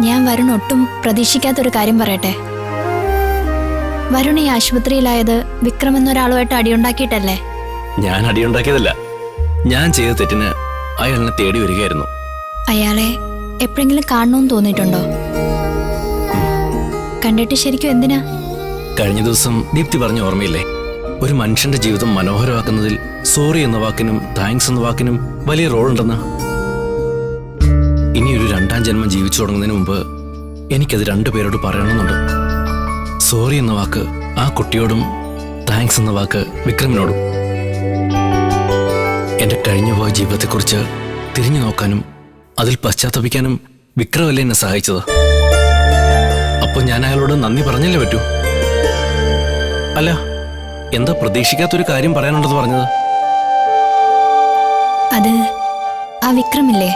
ഞാൻ വരുൺ ഒട്ടും പ്രതീക്ഷിക്കാത്തൊരു കാര്യം പറയട്ടെ? വരുൺ ഈ ആശുപത്രിയിലായത് വിക്രം എന്നൊരാളുമായിട്ട് അടിയുണ്ടാക്കിയിട്ടല്ലേ? ഞാൻ അടിയുണ്ടാക്കിയതല്ല. ഞാൻ ചെയ്ത തെറ്റിന് അയാൾ എന്നെ തേടി വരികയായിരുന്നു. അയാളെ എപ്പോഴെങ്കിലും കാണണമെന്ന് തോന്നിയിട്ടുണ്ടോ? കണ്ടിട്ട് ശരിക്കും എന്തിനാ? കഴിഞ്ഞ ദിവസം ദീപ്തി പറഞ്ഞ ഓർമ്മയില്ലേ? ഒരു മനുഷ്യന്റെ ജീവിതം മനോഹരമാക്കുന്നതിൽ സോറി എന്ന വാക്കിനും താങ്ക്സ് എന്ന വാക്കിനും വലിയ റോൾ ഉണ്ടെന്ന്? ഇനി ഒരു രണ്ടാം ജന്മം ജീവിച്ചു തുടങ്ങുന്നതിന് മുമ്പ് എനിക്കത് രണ്ടുപേരോട് പറയണമെന്നുണ്ട്. സോറി എന്ന വാക്ക് ആ കുട്ടിയോടും താങ്ക്സ് എന്ന വാക്ക് വിക്രമിനോടും. എന്റെ കഴിഞ്ഞുപോയ ജീവിതത്തെക്കുറിച്ച് തിരിഞ്ഞു നോക്കാനും അതിൽ പശ്ചാത്തപിക്കാനും വിക്രമല്ലേ എന്നെ സഹായിച്ചത്. അപ്പൊ ഞാൻ അയാളോട് നന്ദി പറഞ്ഞല്ലേ പറ്റൂ? അല്ല എന്താ പ്രതീക്ഷിക്കാത്തൊരു കാര്യം പറയാനുണ്ടെന്ന് പറഞ്ഞത്? അത് ആ വിക്രമില്ലേ.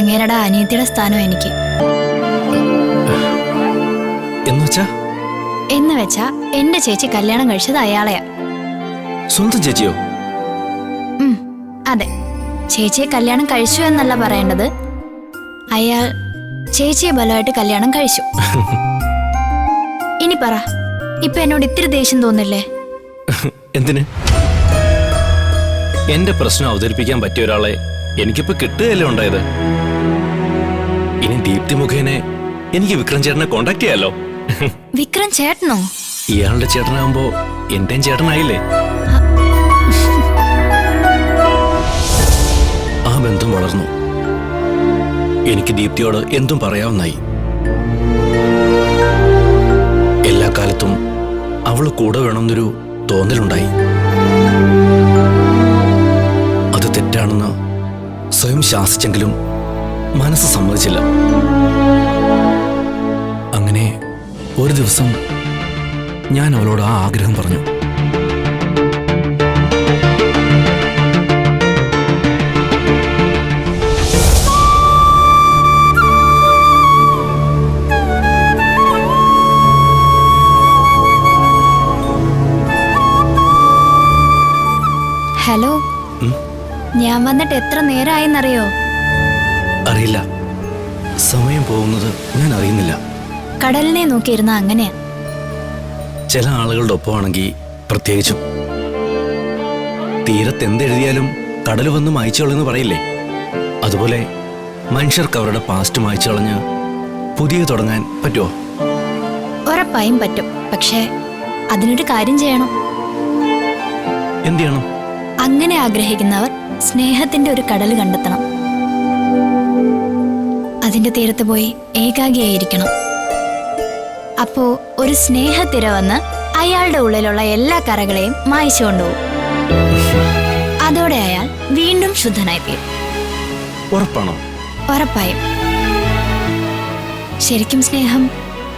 അങ്ങേരുടെ അനിയത്തിയുടെ സ്ഥാനം എനിക്ക്. എന്ന് വെച്ചാ എന്റെ ചേച്ചി കല്യാണം കഴിച്ചത് അയാളെയാ. സ്വന്തം ചേച്ചിയോ? അതെ. ചേച്ചിയെ കല്യാണം കഴിച്ചു എന്നല്ല പറയേണ്ടത്. അയാൾ ചേച്ചിയെ ബലമായിട്ട് കല്യാണം കഴിച്ചു. ഇനി പറ ഇപ്പൊ എന്നോട് ഇത്തിരി ദേഷ്യം തോന്നില്ലേ? എന്തിന്? എന്റെ പ്രശ്നം അവതരിപ്പിക്കാൻ പറ്റിയ ഒരാളെ എനിക്കിപ്പോ കിട്ടുകയല്ലേ ഉണ്ടായത്? ഇനി ദീപ്തി മുഖേനെ എനിക്ക് വിക്രം ചേട്ടനെ കോണ്ടാക്ട് ചെയ്യാലോ? വിക്രം ചേട്ടനോ? ഇയാളുടെ ചേട്ടനാകുമ്പോ എന്റെയും ചേട്ടനായില്ലേ? ആ ബന്ധം വളർന്നു. എനിക്ക് ദീപ്തിയോട് എന്തും പറയാവുന്നായി എല്ലാ കാലത്തും അവൾ കൂടെ വേണമെന്നൊരു തോന്നലുണ്ടായി. അത് തെറ്റാണെന്ന് സ്വയം ശാസിച്ചെങ്കിലും മനസ്സ് സമ്മതിച്ചില്ല. അങ്ങനെ ഒരു ദിവസം ഞാൻ അവളോട് ആ ആഗ്രഹം പറഞ്ഞു. ഹലോ. ഞാൻ വന്നിട്ട് എത്ര നേരമായെന്നറിയോ അറിയില്ല. സമയം പോകുന്നത് ഞാൻ അറിയുന്നില്ല. കടലിനെ നോക്കിയിരുന്ന അങ്ങനെയാ ചില ആളുകളുടെ ഒപ്പമാണെങ്കിൽ പ്രത്യേകിച്ചും. തീരത്ത് എന്തെഴുതിയാലും കടൽ വന്ന് മായ്ച്ചോളെന്ന് പറയില്ലേ? അതുപോലെ മനുഷ്യർക്ക് അവരുടെ പാസ്റ്റ് മായ്ച്ചു കളഞ്ഞ് പുതിയ തുടങ്ങാൻ പറ്റുമോ ഉറപ്പായും പറ്റും. പക്ഷേ അതിനൊരു കാര്യം ചെയ്യണം. എന്ത് ചെയ്യണം? അങ്ങനെ ആഗ്രഹിക്കുന്നവർ സ്നേഹത്തിന്റെ ഒരു കടൽ കണ്ടെത്തണം. അതിന്റെ തീരത്ത് പോയി ഏകാഗിയായിരിക്കണം. അപ്പോ ഒരു സ്നേഹത്തിര വന്ന് അയാളുടെ ഉള്ളിലുള്ള എല്ലാ കറകളെയും മായ്ച്ചു കൊണ്ടുപോകും അതോടെ അയാൾ വീണ്ടും ശുദ്ധനായി തീരും ഉറപ്പാണോ? ഉറപ്പായും. ശരിക്കും സ്നേഹം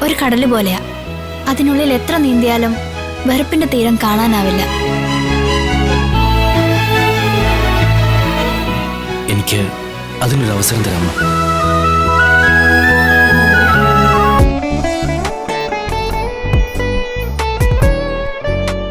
ഒരു കടൽ പോലെയാ. അതിനുള്ളിൽ എത്ര നീന്തിയാലും വെറുപ്പിന്റെ തീരം കാണാനാവില്ല. എനിക്ക് അതിനൊരു അവസരം തരാമോ?